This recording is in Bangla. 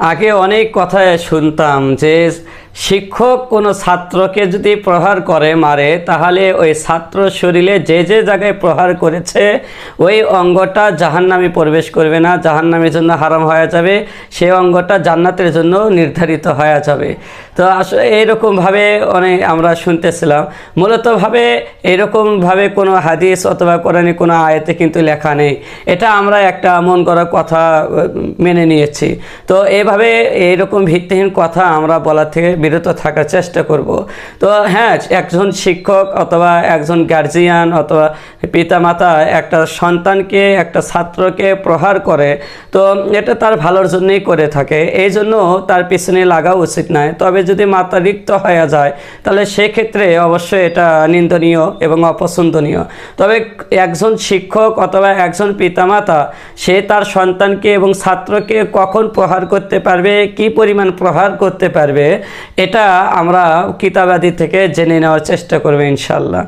আগে অনেক কথা শুনতাম যে শিক্ষক কোনো ছাত্রকে যদি প্রহার করে, মারে, তাহলে ওই ছাত্র শরীরে যে যে জায়গায় প্রহার করেছে, ওই অঙ্গটা জাহান্নামে প্রবেশ করবে না। জাহান্নামের জন্য হারাম হয়ে যাবে সেই অঙ্গটা জান্নাতের জন্য নির্ধারিত হয়ে যাবে। তো আসলে এইরকমভাবে অনেক আমরা শুনতেছিলাম। মূলতভাবে এইরকমভাবে কোনো হাদিস অথবা কোরআনে কোনো আয়তে কিন্তু লেখা নেই। এটা আমরা একটা মন করা কথা মেনে নিয়েছি। তো এভাবে এইরকম ভিত্তিহীন কথা আমরা বলার থেকে বিরত থাকার চেষ্টা করব। তো হ্যাঁ একজন শিক্ষক অথবা একজন গার্জিয়ান অথবা পিতামাতা একটা সন্তানকে, একটা ছাত্রকে প্রহার করে, তো এটা তার ভালোর জন্যই করে থাকে। এই জন্য তার পিছনে লাগা উচিত নয়। তবে যদি মাতা রিক্ত হয়ে যায়, তাহলে সেক্ষেত্রে অবশ্যই এটা নিন্দনীয় এবং অপছন্দনীয়। তবে একজন শিক্ষক অথবা একজন পিতামাতা, সে তার সন্তানকে এবং ছাত্রকে কখন প্রহার করতে পারবে, কি পরিমাণ প্রহার করতে পারবে এটা আমরা কিতাবাদি থেকে জেনে নেওয়ার চেষ্টা করব ইনশাল্লাহ